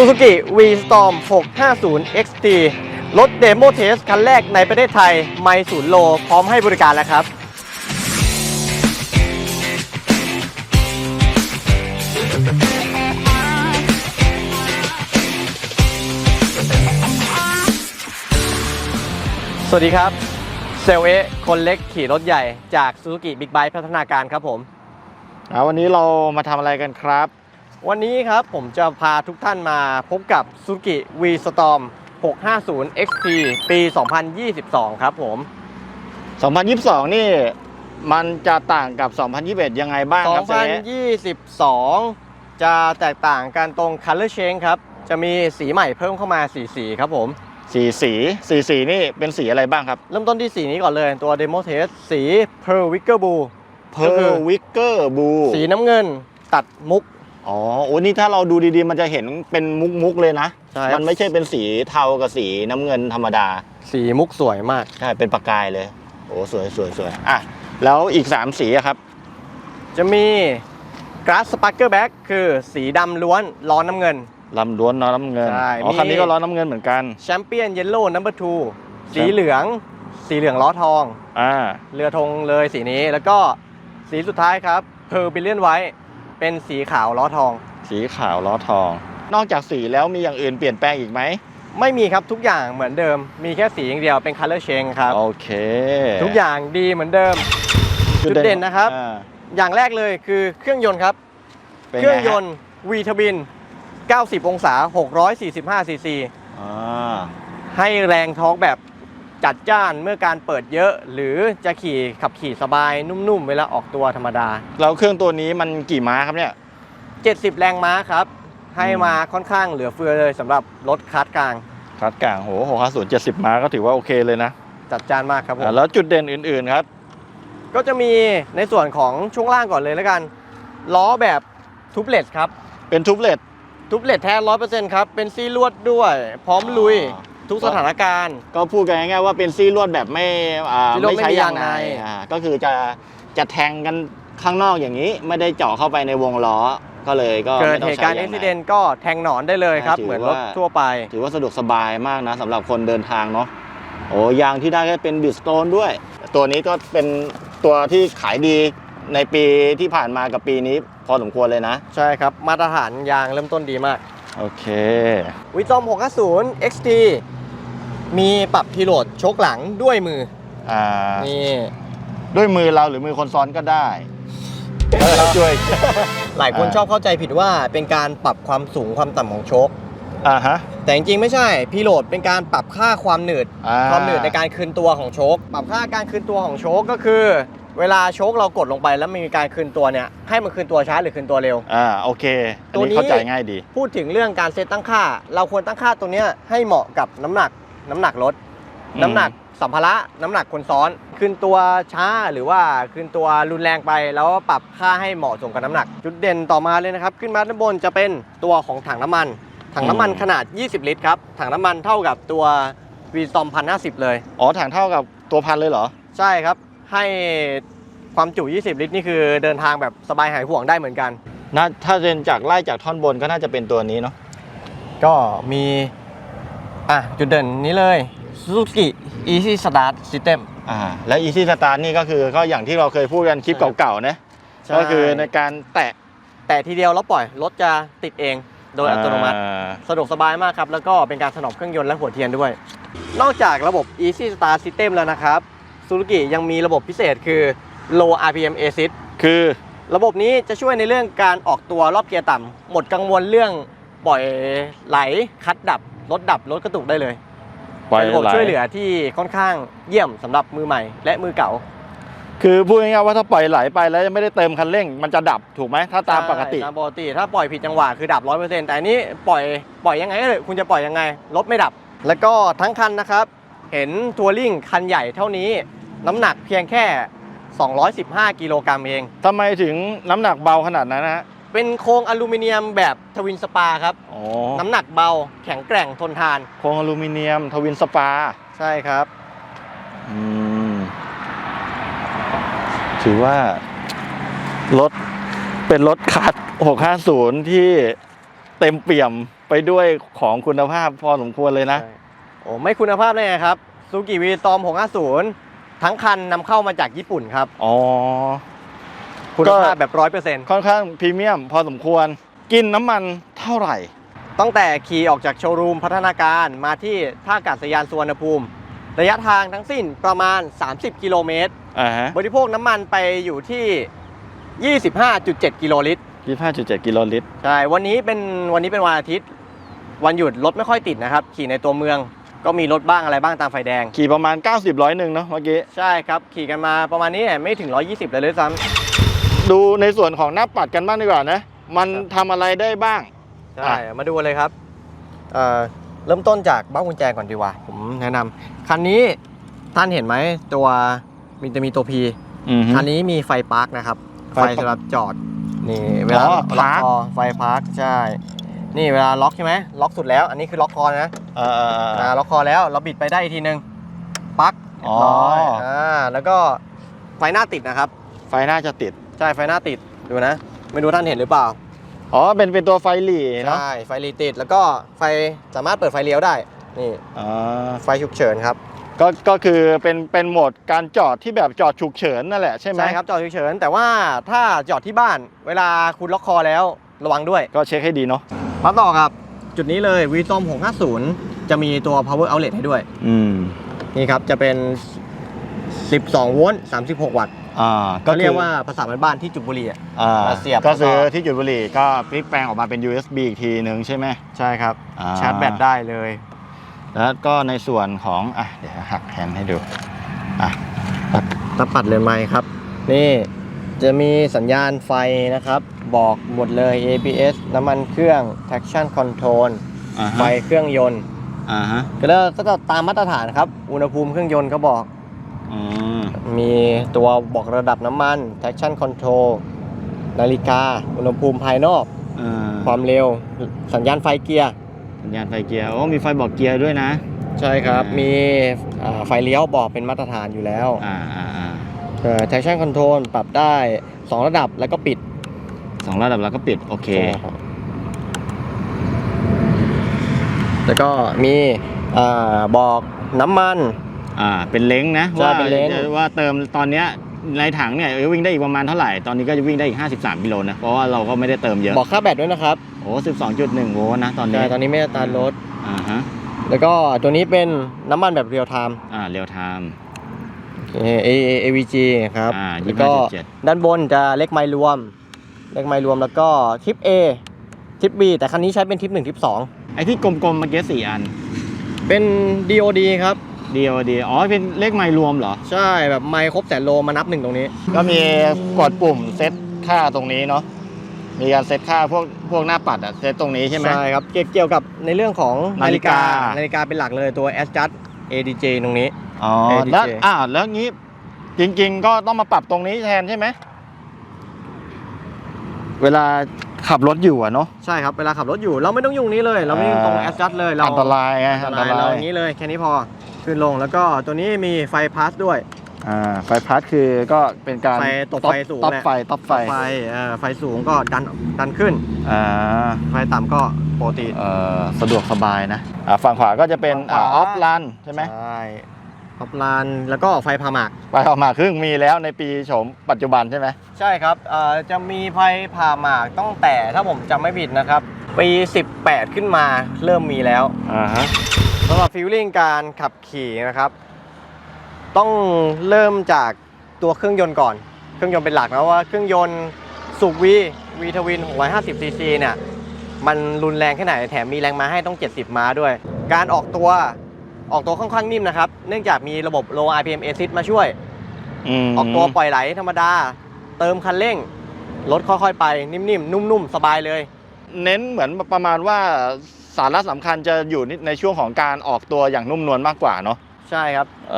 Suzuki V-Storm 650 XT รถเดโมเทสคันแรกในประเทศไทย ไม่ศูนย์โล พร้อมให้บริการแล้วครับสวัสดีครับ เซลเอคนเล็กขี่รถใหญ่จาก Suzuki Big Bike พัฒนาการครับผมวันนี้เรามาทำอะไรกันครับ วันนี้ครับผมจะพาทุกท่านมาพบกับ Suzuki V-Storm 650 XT ปี 2022 ครับผม 2022 นี่มันจะต่างกับ 2021 ยังไงบ้างครับเจ๊2022 จะแตกต่างกันตรง Color Change ครับ จะมีสีใหม่เพิ่มเข้ามาสีสีครับผม สีสีสีสีนี่เป็นสีอะไรบ้างครับ เริ่มต้นที่สีนี้ก่อนเลยตัว Demo Test สี Pearl Wicker Blue เพอก็คือร์วิกเกอร์บูสีน้ำเงินตัดมุก อ๋อโอ้นี่ถ้าเราดูดีๆ มันจะเห็นเป็นมุกๆเลยนะ ใช่ครับ มันไม่ใช่เป็นสีเทากับสีน้ำเงินธรรมดา สีมุกสวยมาก ใช่ เป็นประกายเลย โอ้สวยสวยสวยอะ แล้วอีก 3 สีอะครับ จะมี Grass Sparker Back คือสีดำล้วนล้อน้ำเงิน ลำล้วนเนอะน้ำเงิน ใช่อ๋อมี คันนี้ก็ล้อน้ำเงินเหมือนกัน Champion Yellow Number 2สีเหลือง สีเหลืองล้อทอง อ่า เรือธงเลยสีนี้แล้วก็สีสุดท้ายครับ Pearl Billion White เป็นสีขาวล้อทอง สีขาวล้อทอง นอกจากสีแล้วมีอย่างอื่นเปลี่ยนแปลงอีกไหมไม่มีครับทุกอย่างเหมือนเดิม มีแค่สีอย่างเดียวเป็น Color Change ครับ โอเค ทุกอย่างดีเหมือนเดิม จุดเด่นนะครับ อ่าอย่างแรกเลยคือเครื่องยนต์ครับ ป็นเครื่องไฮะยนต์ V ทบิน90 องศา 645ซีซีอ่าให้แรงท้องแบบ จัดจ้านเมื่อการเปิดเยอะ หรือจะขี่ขับขี่สบายนุ่มๆ เวลาออกตัวธรรมดา แล้วเครื่องตัวนี้มันกี่ม้าครับเนี่ย 70 แรงม้าครับ ให้มาค่อนข้างเหลือเฟือเลยสำหรับรถคัสกลาง คัดกลางโหหกห้าศูนย์เจ็ดสิบม้าก็ถือว่าโอเคเลยนะจัดจ้านมากครับผม อ่าแล้วจุดเด่นอื่นๆครับ ก็จะมีในส่วนของช่วงล่างก่อนเลยแล้วกัน ล้อแบบทูบเลสครับเป็นทูบเลตทูบเลสแท้ร้อยเปอร์เซ็นต์ครับ เป็นซี่ลวดด้วย พร้อมลุย อ๋อ ทุกสถานการณ์ ก็พูดกันง่ายๆว่าเป็นซี่ลวดแบบไม่อ่าซี่ลวดไม่ใช้ไม่มียางในยางในอ่าก็คือจะจะแทงกันข้างนอกอย่างนี้ ไม่ได้เจาะเข้าไปในวงล้อก็เลยก็เกิดไม่ต้เหองตุการณ์ใช้อุยางบิในเหตุก็แทงหนอนได้เลยครับ ถือเหมือนรถว่า ทั่วไป ถือว่าสะดวกสบายมากนะสำหรับคนเดินทางเนาะโอ้ยางที่ได้ก็เป็นบิสโตนด้วย ตัวนี้ก็เป็นตัวที่ขายดีในปีที่ผ่านมากับปีนี้ พอสมควรเลยนะ ใช่ครับ มาตรฐานยางเริ่มต้นดีมาก โอเค วิจอม 650 XT มีปรับพิโรดชกหลังด้วยมืออ่านี่ด้วยมือเราหรือมือคนซ้อนก็ได้เออช่วย หลายคนอ่าชอบเข้าใจผิดว่าเป็นการปรับความสูงความต่ำของโชคอ่าฮะแต่จริงๆไม่ใช่พิโรดเป็นการปรับค่าความหนืดอ่ความหนืดในการคืนตัวของโชคปรับค่าการคืนตัวของโชคก็คือ เวลาโชคเรากดลงไปแล้วมีการคืนตัวเนี่ยให้มันคืนตัวช้าหรือคืนตัวเร็วอ่าโอเคอันตัวนี้นี้เข้าใจง่ายดี พูดถึงเรื่องการเซตตั้งค่า เราควรตั้งค่าตัวเนี้ยให้เหมาะกับน้ำหนัก น้ำหนักรถอืมน้ำหนักสัมภาระน้ำหนักคนซ้อนคืนตัวช้าหรือว่าคืนตัวรุนแรงไป แล้วปรับค่าให้เหมาะสมกับน้ำหนัก จุดเด่นต่อมาเลยนะครับ ขึ้นมาด้านบนจะเป็นตัวของถังน้ำมัน ถังน้ำมันขนาด 20 ลิตรครับถังน้ำมันเท่ากับตัว v ีซอมพันห้าสิบเลย อ๋อถังเท่ากับตัวพันเลยเหรอ ใช่ครับ ให้ความจุ 20 ลิตร นี่คือเดินทางแบบสบายหายห่วงได้เหมือนกันน่าถ้าเรียนจากไล่จากท่อนบนก็น่าจะเป็นตัวนี้เนาะก็มี อะจุดเด่นนี้เลย Suzuki Easy Start System อ่าและ Easy Start นี่ก็คือก็อย่างที่เราเคยพูดกันคลิปใช่เก่าๆนะใช่ ก็คือในการแตะแต่ทีเดียวแล้วปล่อย รถจะติดเองโดยอัตโนมัติอ่าสะดวกสบายมากครับ แล้วก็เป็นการถนอมเครื่องยนต์และหัวเทียนด้วย นอกจากระบบ Easy Start System แล้วนะครับ Suzuki ยังมีระบบพิเศษคือ Low RPM Assist คือระบบนี้จะช่วยในเรื่องการออกตัวรอบเกียร์ต่ำหมดกังวลเรื่องปล่อยไหลคัดดับ รถดับรถกระตุกได้เลยปล่อยเป็นระบบไหลช่วยเหลือที่ค่อนข้างเยี่ยมสำหรับมือใหม่ และมือเก่า คือพูดง่ายๆว่าถ้าปล่อยไหลไปแล้วยังไม่ได้เติมคันเร่ง มันจะดับถูกไหมถ้าตามปกติ ใช่ตามปกติถ้าปล่อยผิดจังหวะคือดับ100%แต่อันนี้ปล่อยปล่อยยังไงก็เลยคุณจะปล่อยยังไงรถไม่ดับ แล้วก็ทั้งคันนะครับ เห็นทัวริงคันใหญ่เท่านี้ น้ำหนักเพียงแค่ 215 กิโลกรัมเอง ทำไมถึงน้ำหนักเบาขนาดนั้นนะฮะ เป็นโครงอลูมิเนียมแบบทวินสปาครับ อ๋อน้ำหนักเบาแข็งแกร่งทนทาน โครงอลูมิเนียมทวินสปา ใช่ครับ อืม ถือว่ารถเป็นรถคัด650 ที่เต็มเปี่ยมไปด้วยของคุณภาพพอสมควรเลยนะใช่โอ้ไม่คุณภาพได้ไงครับซูกิวีตอม650 ทั้งคันนำเข้ามาจากญี่ปุ่นครับ อ๋อ คุณก็ภาพแบบร้อยเปอร์เซ็นต์ค่อนข้างพรีเมียมพอสมควร กินน้ำมันเท่าไหร่ ตั้งแต่ขี่ออกจากโชว์รูมพัฒนาการมาที่ท่าอากาศยานสุวรรณภูมิ ระยะทางทั้งสิ้นประมาณ 30 กิโลเมตรอ่าฮะบริโภคน้ำมันไปอยู่ที่ 25.7 กิโลลิตร 25.7 กิโลลิตร ใช่ วันนี้เป็นวันนี้เป็นวันอาทิตย์ วันหยุดรถไม่ค่อยติดนะครับ ขี่ในตัวเมืองก็มีรถบ้างอะไรบ้างตามไฟแดง ขี่ประมาณ 90ร้อยหนึ่งเนาะเมื่อกี้ ใช่ครับ ขี่กันมาประมาณนี้เนี่ยไม่ถึง 120 เลยเลยซ้ำ ดูในส่วนของหน้าปัดกันบ้างดีกว่านะ มันทำอะไรได้บ้าง ใช่มาดูกันเลยครับเอ่อเริ่มต้นจากเบ้ากุญแจก่อนดีกว่า ผมแนะนำคันนี้ท่านเห็นไหมตัวมีจะมีตัว P อือฮึคันนี้มีไฟพาร์คนะครับ ไฟไฟสำหรับจอดนี่เวลาอ๋อล็อกพาร์คคอไฟพาร์คใช่ นี่เวลาล็อกใช่ไหมล็อกสุดแล้ว อันนี้คือล็อกคอนะเอ่ออ่าล็อกคอแล้วเราบิดไปได้อีกทีนึงปลั๊กอ๋อเรียบร้อยอ่าแล้วก็ไฟหน้าติดนะครับ ไฟหน้าจะติด ใช่ไฟหน้าติดดูนะ ไม่รู้ท่านเห็นหรือเปล่า อ๋อ เป็นเป็นตัวไฟหลีเนาะใช่ไฟรีติดแล้วก็ไฟสามารถเปิดไฟเลี้ยวได้นี่อ่าไฟฉุกเฉินครับก็ก็คือเป็นเป็นโหมดการจอดที่แบบจอดฉุกเฉินนั่นแหละใช่ไหมใช่ครับจอดฉุกเฉิน แต่ว่าถ้าจอดที่บ้านเวลาคุณล็อกคอแล้วระวังด้วย ก็เช็คให้ดีเนาะมาต่อครับ จุดนี้เลยวีตอม650 จะมีตัว power outlet ให้ด้วย อืม นี่ครับจะเป็น 12 โวลต์ 36 วัตต์ อ่าก็คือเรียกว่าภาษาบ้านๆที่จุดบุหรี่อะ อ่ามาเสียบก็คือแล้วก็ ที่จุดบุหรี่ก็พลิกแปลงออกมาเป็น USB อีกทีหนึ่งใช่ไหม ใช่ครับ อ่า ชาร์จแบตได้เลย แล้วก็ในส่วนของอะเดี๋ยวหักแฮนด์ให้ดูอะถ้าปัดเลยไหมครับ นี่จะมีสัญญาณไฟนะครับ บอกหมดเลย ABS น้ำมันเครื่อง traction control อ่าไฟฮะเครื่องยนต์ อ่าฮะ ก็แล้วก็จะตามมาตรฐานครับ อุณหภูมิเครื่องยนต์ก็บอก อืมมีตัวบอกระดับน้ำมัน traction control นาฬิกา อุณหภูมิภายนอกอ่าความเร็ว สัญญาณไฟเกียร์ สัญญาณไฟเกียร์โอ้มีไฟบอกเกียร์ด้วยนะ ใช่ครับ อ่ามี มีอ่าไฟเลี้ยวบอกเป็นมาตรฐานอยู่แล้วอ่าอ่าอ่าเอ่อ traction control ปรับได้ 2 ระดับแล้วก็ปิดสองระดับแล้วก็ปิดโอเค ใช่ครับแล้วก็มีอ่าบอกน้ำมัน อ่าเป็นเล้งนะใช่ว่าเป็นเล้ง ว่าเติมตอนเนี้ยในถังเนี่ยเอ้ยวิ่งได้อีกประมาณเท่าไหร่ตอนนี้ก็จะวิ่งได้อีก 53กิโลนะเพราะว่าเราก็ไม่ได้เติมเยอะบอกค่าแบตด้วยนะครับโอ้12.1โวลต์นะตอนนี้ใช่ตอนนี้ไม่ได้ตาร์ทรถ อ่าฮะแล้วก็ตัวนี้เป็นน้ำมันแบบเรียลไทม์อ่าเรียวไทม์ เอ AVG ครับอ่าแล้วก็25.7 ด้านบนจะเลขไมล์รวม เลขไมล์รวมแล้วก็ทิป A ทิป B แต่คันนี้ใช้เป็นทิป1ทิปไอ้ที่กลมๆเมื่อกี้สี่อัน2เป็น DOD ครับ DOD อ๋อ เป็นเลขไมล์รวมเหรอ ใช่แบบไมล์ครบแสนโลมานับหนึ่งตรงนี้ ก็มีกดปุ่มเซตค่าตรงนี้เนาะ มีการเซตค่าพวกพวกหน้าปัดอะเซตตรงนี้ใช่ไหม ใช่ครับเกี่ยวเกี่ยวกับในเรื่องของนาฬิกา นาฬิกาเป็นหลักเลยตัว Adjust ADJ ตรงนี้ อ๋อ ADJ แล้วอ่าแล้วงี้จริง ๆ ก็ต้องมาปรับตรงนี้แทนใช่ไหม เวลาขับรถอยู่อะเนาะ ใช่ครับ เวลาขับรถอยู่เราไม่ต้องยุ่งนี้เลย เราไม่ต้องตรงอ่า Adjust เลยเราอันตรายไงอัอันนตตรายเรารายอย่างนี้เลยแค่นี้พอ ขึ้นลงแล้วก็ตัวนี้มีไฟพาสด้วย อ่าไฟพัดคือก็เป็นการไฟตบไฟสูงต๊อปแหละ ไฟต๊อปไฟไฟเอ่อไฟสูงก็ดันดันขึ้น อ่าไฟต่ำก็ปกติเอ่อสะดวกสบายนะอ่าฝั่งขวาก็จะเป็นฝั่อ่างขวาออฟลันใช่ไหม ใช่ ท็อปลานแล้วก็ไฟพาหมากไปออกมาครึ่งมีแล้วในปีโฉมปัจจุบันใช่ไหมใช่ครับเอ่อจะมีไฟพาหมากตั้งแต่ถ้าผมจำไม่ผิดนะครับ ปี 18 ขึ้นมาเริ่มมีแล้วอ่าฮะสำหรับฟิลลิ่งการขับขี่นะครับ ต้องเริ่มจากตัวเครื่องยนต์ก่อน เครื่องยนต์เป็นหลักนะว่าเครื่องยนต์สุกวีวีทวิน650ซีซีเนี่ย มันรุนแรงแค่ไหนแถมมีแรงม้าให้ต้อง 70 ม้าด้วย การออกตัว ออกตัวค่อนข้างนิ่มนะครับ เนื่องจากมีระบบ low RPM assist มาช่วยมออกตัวปล่อยไหลธรรมดา เติมคันเร่ง รถค่อยๆไป นิ่มๆ นุ่มๆ สบายเลย เน้นเหมือนประมาณว่าสาระสำคัญจะอยู่ในช่วงของการออกตัวอย่างนุ่มนวลมากกว่าเนาะใช่ครับเอ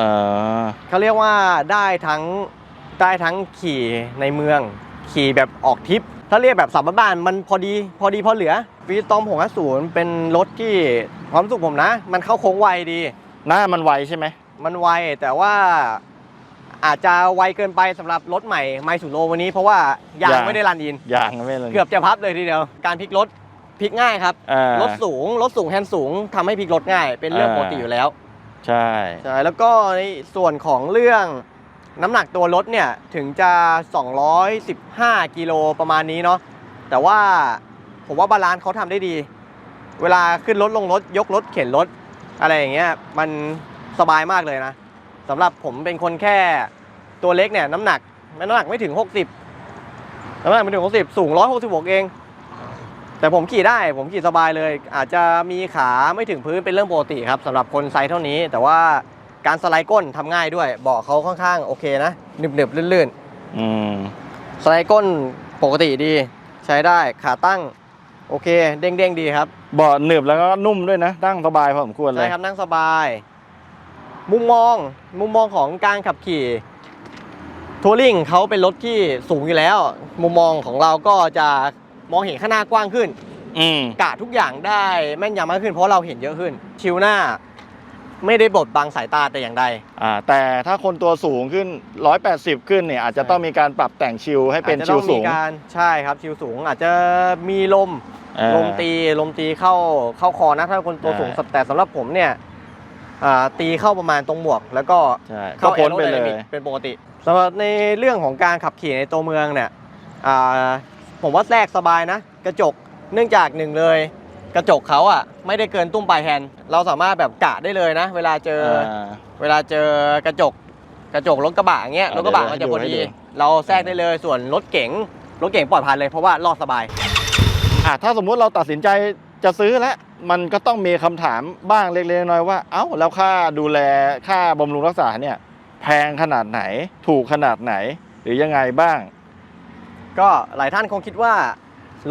อเขาเรียกว่าได้ทั้งได้ทั้งขี่ในเมือง ขี่แบบออกทริป ถ้าเรียกแบบสัมบ้านๆมันพอดีพอดีพอเหลือวีตอม650เป็นรถที่ความรู้สึกผมนะ มันเข้าโค้งไวดี หน้ามันไวใช่ไหมมันไวแต่ว่าอาจจะไวเกินไปสำหรับรถใหม่ไมสูโรวันนี้เพราะว่ายางไม่ได้รันอินยางไม่เลยเกือบจะพับเลยทีเดียวการพลิกรถพลิกง่ายครับอ่ารถสูงรถสูงแฮนด์สูงทำให้พลิกรถง่าย เป็นเรื่องอ่าปกติอยู่แล้ว ใช่ใช่แล้วก็ในส่วนของเรื่อง น้ำหนักตัวรถเนี่ยถึงจะ 215 กิโลประมาณนี้เนาะแต่ว่าผมว่าบาลานซ์เขาทำได้ดี เวลาขึ้นรถลงรถ ยกรถเข็นรถ อะไรอย่างเงี้ยมันสบายมากเลยนะสำหรับผมเป็นคนแค่ตัวเล็กเนี่ยน้ำหนักน้ำหนักไม่ถึง 60 น้ำหนักไม่ถึง 60 สูง 166 เอง แต่ผมขี่ได้ผมขี่สบายเลย อาจจะมีขาไม่ถึงพื้นเป็นเรื่องปกติครับสำหรับคนไซส์เท่านี้แต่ว่า การสไลด์ก้นทำง่ายด้วย เบาะเขาค่อนข้างโอเคนะหนึบๆลื่นอืมๆสไลด์ก้นปกติดีใช้ได้ขาตั้งโอเค เด้งๆดีครับเบาะหนึบแล้วก็นุ่มด้วยนะนั่งสบายพอสมควรเลใช่ยครับนั่งสบาย มุมมองมุมมองของการขับขี่ทัวริงเขาเป็นรถที่สูงอยู่แล้ว มุมมองของเราก็จะมองเห็นข้างหน้ากว้างขึ้นอืมกะทุกอย่างได้แม่นยำมากขึ้นเพราะเราเห็นเยอะขึ้น ชิวหน้า ไม่ได้บดบังสายตาแต่อย่างใด อ่าแต่ถ้าคนตัวสูงขึ้น 180 ขึ้นเนี่ยอาจจะใช่ต้องมีการปรับแต่งชิลให้เป็นอาจจะชิต้ลองสูมีงการใช่ครับชิวสูงอาจจะมีลม อ่า ลมตีลมตีเข้าเข้าคอนะถ้าคนตัวสูงใช่ แต่สำหรับผมเนี่ยอ่าตีเข้าประมาณตรงหมวก แล้วก็ใช่ก็เข้าพ้นไปแอโรเลไดนามิยกเป็นปกติสำหรับในเรื่องของการขับขี่ในตัวเมืองเนี่ยอ่าผมว่าแทรกสบายนะ กระจกเนื่องจากหนึ่งเลย กระจกเขาอะไม่ได้เกินตุ้มปลายแฮนด์เราสามารถแบบกะได้เลยนะ เวลาเจออ่าเวลาเจอกระจกกระจกรถกระบะอย่างเงี้ยอะรถกระบะเดี๋ยวมันจะพอให้ดีดูเราแทรกได้เลยส่วนรถเก๋งรถเก๋งปลอดภัยเลยเพราะว่ารอดสบายอะถ้าสมมุติเราตัดสินใจจะซื้อแล้วมันก็ต้องมีคำถามบ้างเล็กๆน้อยๆว่า เอ้าแล้วค่าดูแลค่าบำรุงรักษาเนี่ย แพงขนาดไหน ถูกขนาดไหน หรือยังไงบ้าง ก็หลายท่านคงคิดว่า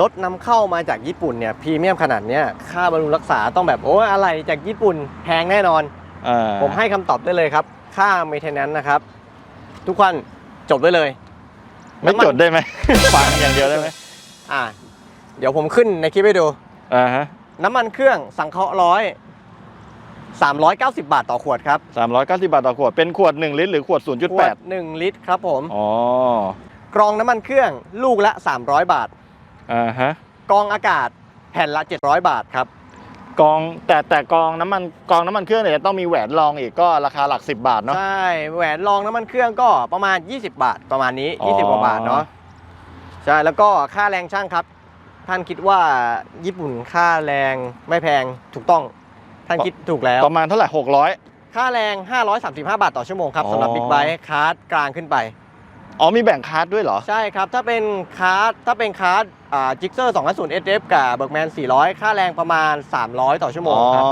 รถนำเข้ามาจากญี่ปุ่นเนี่ยพรีเมียมขนาดเนี้ยค่าบำรุงรักษาต้องแบบโอ้ยอะไรจากญี่ปุ่นแพงแน่นอนอ่าผมให้คำตอบได้เลยครับ ค่า m ม i เทน a น c e นะครับ ทุกคนจบได้เลย ไม่น้ำมันจดได้ไหมฟังอย่างเดียวได้ไหมอ่า เดี๋ยวผมขึ้นในคลิปให้ดูอ่าฮะน้ำมันเครื่องสังเคราะห์ร้อย390 บาทต่อขวดครับสามร้อยเก้าสิบบาทต่อขวด เป็นขวด 1 ลิตรหรือขวดขวด 0.8 1 ลิตรครับผม อ๋อกรองน้ำมันเครื่องลูกละ 300 บาท อ่าฮะกรองอากาศแผ่นละ 700 บาทครับ กองแต่แต่กองน้ำมันกองน้ำมันเครื่องเนี่ยจะต้องมีแหวนรองอีกก็ราคาหลัก 10 บาทเนาะ ใช่แหวนรองน้ำมันเครื่องก็ประมาณ 20 บาทประมาณนี้ อ๋อ 20กว่าบาทเนาะใช่แล้วก็ค่าแรงช่างครับ ท่านคิดว่าญี่ปุ่นค่าแรงไม่แพงถูกต้อง ท่านคิดถูกแล้ว ประมาณเท่าไหร่ 600 ค่าแรง 535 บาทต่อชั่วโมงครับอ๋อสำหรับบิ๊กไบค์คาร์ดกลางขึ้นไป อ๋อมีแบ่งคาร์ดด้วยเหรอ ใช่ครับ ถ้าเป็นคาร์ดถ้าเป็นคาร์ดอ่าจิกเซอร์250 SF กับเบิร์กแมน400 ค่าแรงประมาณ 300 ต่อชั่วโมงอ๋อ ครับ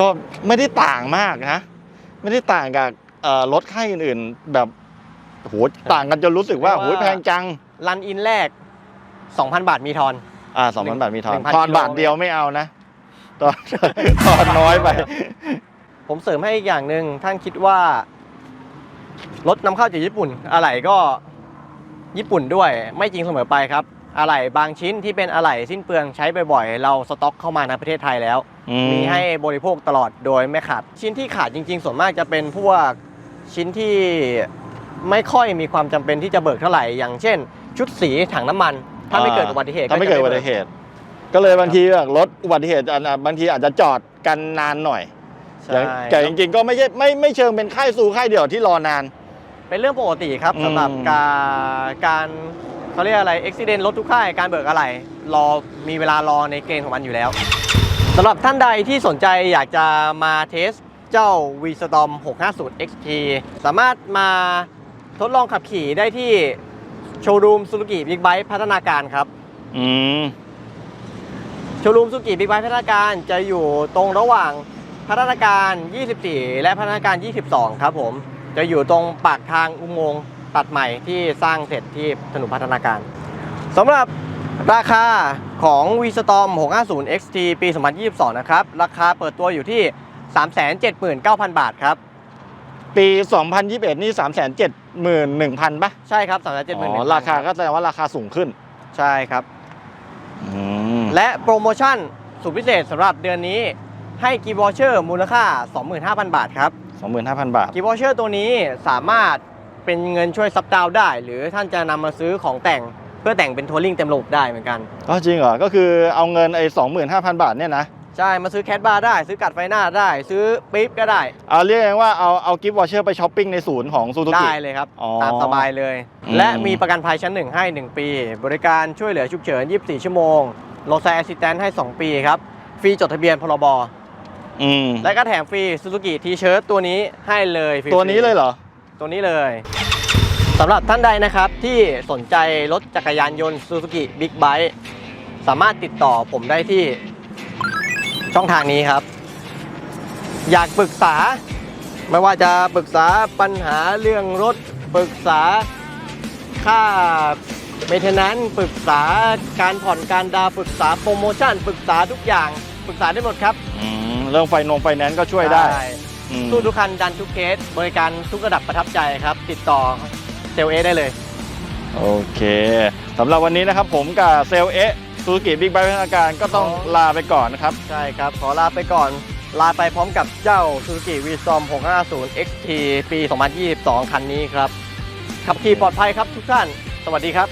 ก็ไม่ได้ต่างมากนะ ไม่ได้ต่างกับเอ่อรถค่ายอื่นๆ แบบโหต่างกันจนรู้สึกว่าเพโหราะว่าแพงจัง รันอินแรก 2,000 บาทมีทอน อ่าสองพันบาทมีทอน1,000ทอนกิโล บาทเดียวไม่เอานะตอน ทอนน้อยไป ผมเสริมให้อีกอย่างหนึ่งท่านคิดว่า รถนำเข้าจากญี่ปุ่น อะไหล่ก็ญี่ปุ่นด้วยไม่จริงเสมอไปครับ อะไหล่บางชิ้นที่เป็นอะไหล่สิ้นเปลืองใช้บ่อยๆ เราสต็อกเข้ามาในประเทศไทยแล้วอืมมีให้บริโภคตลอดโดยไม่ขาด ชิ้นที่ขาดจริง ๆ ส่วนมากจะเป็นพวกชิ้นที่ไม่ค่อยมีความจำเป็นที่จะเบิกเท่าไหร่ อย่างเช่น ชุดสีถังน้ำมัน ถ้าไม่เกิดอุบัติเหตุถ้าไม่เกิดอุบัติเหตุ ก็เลยบางทีแบบรถอุบัติเหตุอะบางทีอาจจะจอดกันนานหน่อยใช่แต่จริงๆก็ไม่ใช่ไม่ไม่เชิงเป็นค่ายซูค่ายเดียวที่รอนาน เป็นเรื่องปกติครับอืมสำหรับการการเขาเรียกอะไรอุบิเหตุรถทุกค่ายการเบิกอะไรรอมีเวลารอในเกณฑ์ของมันอยู่แล้วสำหรับท่านใดที่สนใจอยากจะมาเทสเจ้า v s t o r m 650 XT สามารถมาทดลองขับขี่ได้ที่โชว์รูมซูซูกิบิ๊กไบค์พัฒนาการครับอืมโชว์รูมซูซูกิบิ๊กไบค์พัฒนาการจะอยู่ตรงระหว่างพัฒนาการ 24 และพัฒนาการ 22 ครับผม จะอยู่ตรงปากทางอุโมงค์ตัดใหม่ที่สร้างเสร็จที่ถนนพัฒนาการสำหรับราคาของ v s t o r m 650 XT ปี 2022 นะครับ ราคาเปิดตัวอยู่ที่ 379,000 บาทครับ ปี 2021 นี่ 3 7 1 0 0 0ป่ะใช่ครับอ๋379,000อราคาก็แสดงว่าราคาสูงขึ้น ใช่ครับอืมและโปรโมชั่นสุดพิเศษสำหรับเดือนนี้ให้กีบอเชอร์มูลค่า 25,000 บาทครับ 25,000 บาท กิฟต์วอเชอร์ตัวนี้สามารถเป็นเงินช่วยซับดาวน์ได้ หรือท่านจะนำมาซื้อของแต่งเพื่อแต่งเป็นทัวริงเต็มระบบได้เหมือนกัน ก็จริงเหรอ ก็คือเอาเงินไอ้สองหมื่นห้าพันบาทเนี่ยนะ ใช่มาซื้อแคทบาร์ได้ ซื้อกัดไฟหน้าได้ ซื้อปิ๊บก็ได้ เอาเรียกง่ายๆว่าเอาเอากิฟต์วอเชอร์ไปช้อปปิ้งในศูนย์ของซูซูกิ ได้เลยครับ อ๋อตามสบายเลย อืม และมีประกันภัยชั้น1ให้ 1 ปี บริการช่วยเหลือฉุกเฉิน 24 ชั่วโมงโลไซแอสซิสแตนให้ 2 ปีครับ ฟรีจดทะเบียนพรบ อืมและก็แถมฟรีซูซูกิทีเชิร์ตตัวนี้ให้เลยฟรีๆตัวนี้เลยเหรอ ตัวนี้เลยสำหรับท่านใดนะครับที่สนใจรถจักรยานยนต์ซูซูกิบิ๊กไบค์สามารถติดต่อผมได้ที่ช่องทางนี้ครับ อยากปรึกษา ไม่ว่าจะปรึกษาปัญหาเรื่องรถปรึกษาค่าเมนเทนแนนปรึกษาการผ่อนการดาวน์ปรึกษาโปรโมชั่น ปรึกษาทุกอย่าง ปรึกษาได้หมดครับ อืม เรื่องไฟนงไฟแนนซ์ก็ช่วยได้ใช่อืม สู้ทุกคันดันทุกเคส บริการทุกระดับประทับใจครับ ติดต่อเซลเอได้เลย โอเคสำหรับวันนี้นะครับผมกับเซลเอะซูซูกิบิ๊กไบค์พัฒนาการก็ต้องอ๋อลาไปก่อนนะครับ ใช่ครับ ขอลาไปก่อน ลาไปพร้อมกับเจ้า Suzuki v s t o r m 650 XT ปี 2022 คันนี้ครับ ขับขี่ปลอดภัยครับทุกท่าน สวัสดีครับ